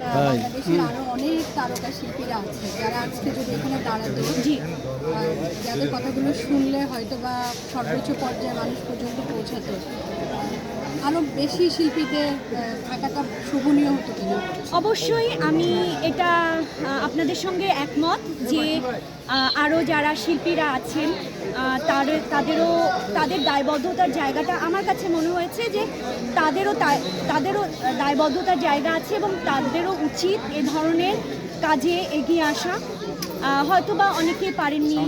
বাংলাদেশের আরও অনেক তারকা শিল্পীরা আছে। যারা আজকে যদি এখানে দাঁড়াতো যাদের কথাগুলো শুনলে হয়তো বা সর্বোচ্চ পর্যায়ে মানুষ পর্যন্ত পৌঁছাতো। আরও বেশি শিল্পীদের থাকাটা শোভনীয় অবশ্যই আমি এটা আপনাদের সঙ্গে একমত যে আরও যারা শিল্পীরা আছেন তার, তাদেরও, তাদের দায়বদ্ধতার জায়গাটা আমার কাছে মনে হয়েছে যে তাদেরও তাদেরও দায়বদ্ধতার জায়গা আছে এবং তাদেরও উচিত এ ধরনের কাজে এগিয়ে আসা। হয়তো বা অনেকে পারেননি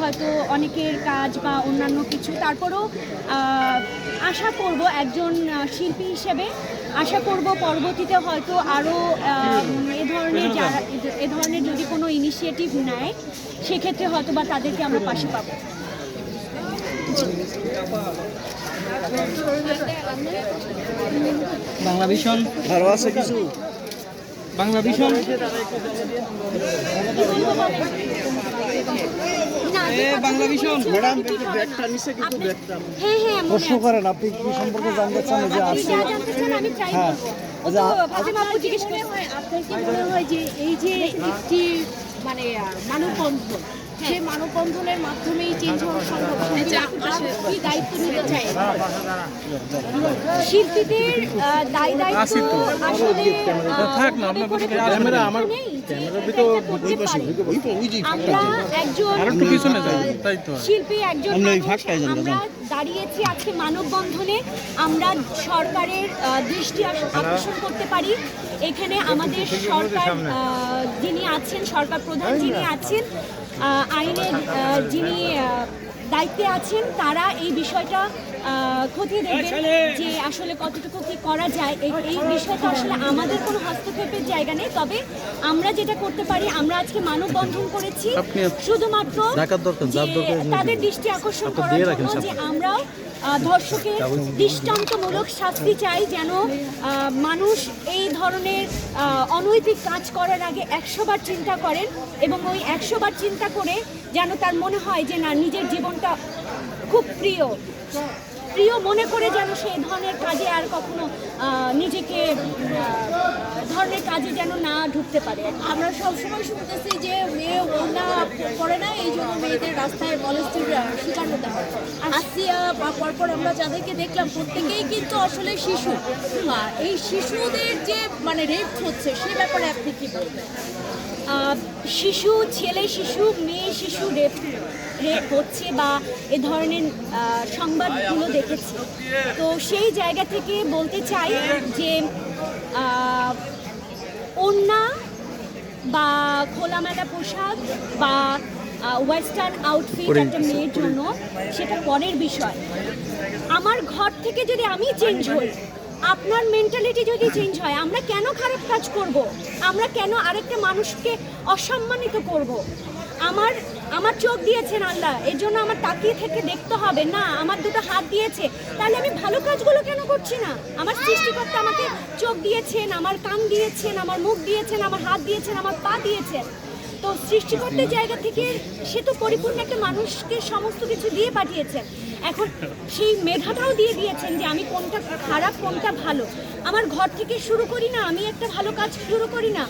হয়তো অনেকের কাজ বা অন্যান্য কিছু। তারপরেও আশা করব একজন শিল্পী হিসেবে আশা করব পরবর্তীতে হয়তো আরও এ ধরনের যারা এ- ধরনের যদি কোনো ইনিশিয়েটিভ নেয় সেক্ষেত্রে হয়তো বা তাদেরকে আমরা পাশে পাবো। বাংলা ভীষণ আরও আছে কিছু? বাংলা ভীষণ না, এ বাংলা ভীষণ ম্যাডাম একটু ব্যাগটা নিচে কিন্তু ব্যাগটা। হ্যাঁ হ্যাঁ মনে প্রশ্ন করেন আপনি কি সম্পর্কে জানতে চান? যে হ্যাঁ। আচ্ছা, তো আ- ফাতেমা আপু জিজ্ঞেস হয় আপনার কি মনে হয় যে এই যে একটি মানে মানববন্ধন সেই মানববন্ধনের মাধ্যমেই চেঞ্জ হওয়া সম্ভব কি দায়িত্ব নিতে চাই শিল্পীদের দায় দায়িত্ব আসলে আমার দাঁড়িয়েছি আজকে মানববন্ধনে। আমরা সরকারের আহ, দৃষ্টি আকর্ষণ করতে পারি। এখানে আমাদের সরকার আহ, যিনি আছেন সরকার প্রধান যিনি আছেন আহ, আইনের যিনি দায়িত্বে আছেন, তারা এই বিষয়টা খতিয়ে দেখবেন যে আসলে কতটুকু কি করা যায়। এই বিষয়টা আসলে আমাদের কোনো হস্তক্ষেপের জায়গা নেই। তবে আমরা যেটা করতে পারি আমরা আজকে মানববন্ধন করেছি। শুধুমাত্র তাদের দৃষ্টি আকর্ষণ করার জন্য যে আমরাও ধর্ষকের দৃষ্টান্তমূলক শাস্তি চাই যেন মানুষ এই ধরনের অনৈতিক কাজ করার আগে একশোবার চিন্তা করেন এবং ওই একশোবার চিন্তা করে যেন তার মনে হয় যে না নিজের জীবনটা খুব প্রিয়। প্রিয় মনে করে যেন সেই ধরনের কাজে আর কখনো নিজেকে আহ, কাজে যেন না ঢুকতে পারে। আমরা সবসময় শুনতেছি যে মেয়ে ওনা করে না এই জন্য মেয়েদের রাস্তায় মলেস্টের শিকার হতে হয়। আসিয়া বা পরপর আমরা যাদেরকে দেখলাম প্রত্যেকেই কিন্তু আসলে শিশু। এই শিশুদের যে মানে রেপ হচ্ছে সে ব্যাপারে আপনি কি বলবেন? শিশু ছেলে শিশু মেয়ে শিশু রেপ রেপ হচ্ছে বা এ ধরনের সংবাদগুলো দেখেছি। তো সেই জায়গা থেকে বলতে চাই যে ওড়না বা খোলামেলা পোশাক বা ওয়েস্টার্ন আউটফিট একটা মেয়ের জন্য সেটা পরের বিষয়। আমার ঘর থেকে যদি আমি চেঞ্জ হই আপনার মেন্টালিটি যদি চেঞ্জ হয়, আমরা কেন খারাপ কাজ করব? আমরা কেন আরেকটা মানুষকে অসম্মানিত করব? আমার আমার চোখ দিয়েছেন আল্লাহ, এর জন্য আমার তাকিয়ে থেকে দেখতে হবে। না, আমার দুটো হাত দিয়েছে। তাহলে আমি ভালো কাজগুলো কেন করছি না? আমার সৃষ্টিকর্তা আমাকে চোখ দিয়েছেন, আমার কান দিয়েছেন, আমার মুখ দিয়েছেন, আমার হাত দিয়েছেন, আমার পা দিয়েছেন। তো সৃষ্টিকর্তার জায়গা থেকে সে তো পরিপূর্ণ একটা মানুষকে সমস্ত কিছু দিয়ে পাঠিয়েছেন এখন সেই মেধাটাও দিয়ে দিয়েছেন যে আমি কোনটা খারাপ, কোনটা ভালো। আমার ঘর থেকে শুরু করি না, আমি একটা ভালো কাজ শুরু করি না।